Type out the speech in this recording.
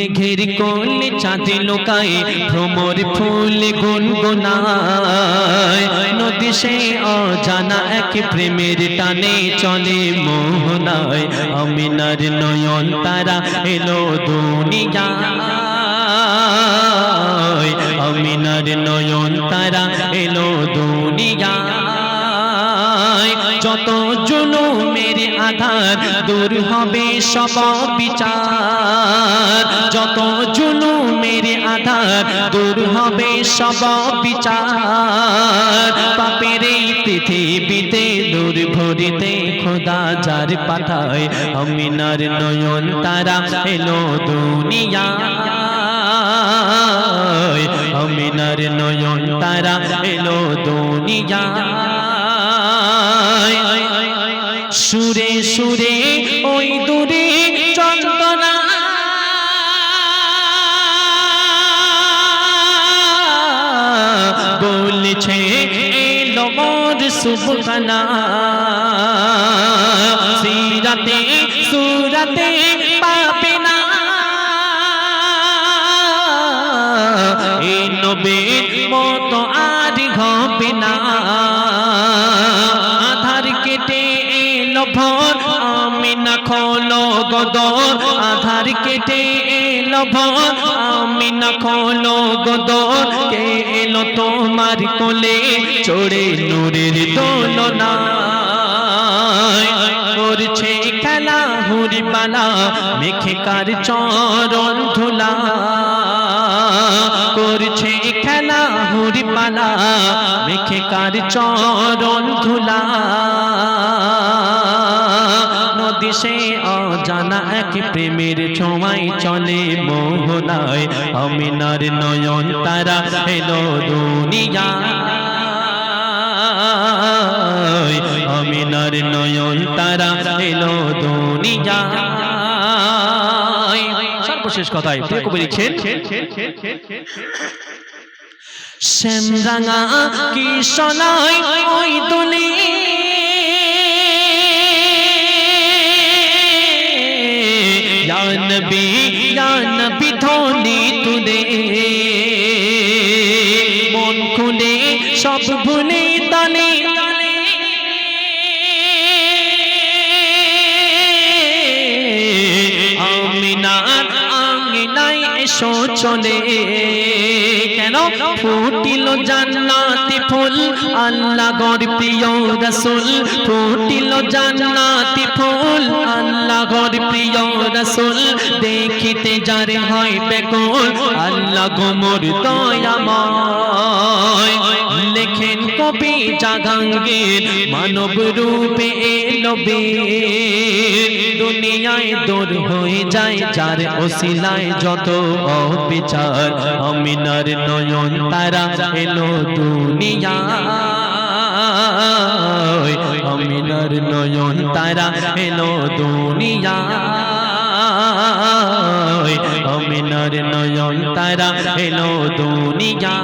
মেঘের কোলে চাঁদে লোকায়, ভ্রমর ফুল গুনগুনায়। নদী সে অজানা এক প্রেমের টানে চলে মোহনায়। আমিনার নয়ন তারা এলো দুনিয়া আমিনার নয়ন তারা এলো দুনিয়া আধার দূর হবে সব বিচার। যত জুলুমের আধার, দূর হবে সব বিচার। পাপের এই পৃথিবীতে দূর ভরিতে খোদা যার পাঠায় আমিনার নয়ন তারা এলো দুনিয়া আমিনার নয়ন তারা এলো দুনিয়া সুরে সুরে ওই দূরে চন্দনা। বলছে এলো মোর সিরাতে সুরাতে পাবে না খোলো গদর আধার কেটে এলো ভোর আমি না খোলো গদর কে এলো তোমার কোলে, চড়ে নূরের দোলনা করছে খেলা হুরি বালা মেখে কার চরণ ধুলা। করছে খেলা হুরি পালা মেখে কার চরণ ধুলা। সে অজানা এক প্রেমের ছোঁয়াই চলে মোহনায়। আমিনার নয়ন তারা এলো দুনিয়া আমিনার নয়ন তারা এলো দুনিয়া সর্বশেষ কথায় প্রিয় কবি লিখছেন, শ্যামরাঙা কি শোনায়? ওই দোলে নবী ধনি তুলে। মন খুলে সব ভুলে তালে। আমিনার আঙ্গিনায় এসো চলে। কেন? ফুটিল জান্নাতি ফুল আল্লাহ গর প্রিয় রসুল। ফুটিল জান্নাতি ফুল রসুল দেখিতে যারে হয় বেকল, আল্লাহ গোমর দয়াময়। লেখেন কবি জাগাঙ্গীর মানব রূপে এলো দুনিয়ায় দূর হয়ে যায় যার ওসিলায় যত অবিচার। আমিনার নয়ন তারা এলো দুনিয়া আমিনার নয়ন তারা এলো দুনিয়া অমিনার নয়ন তারা এলো দুনিয়া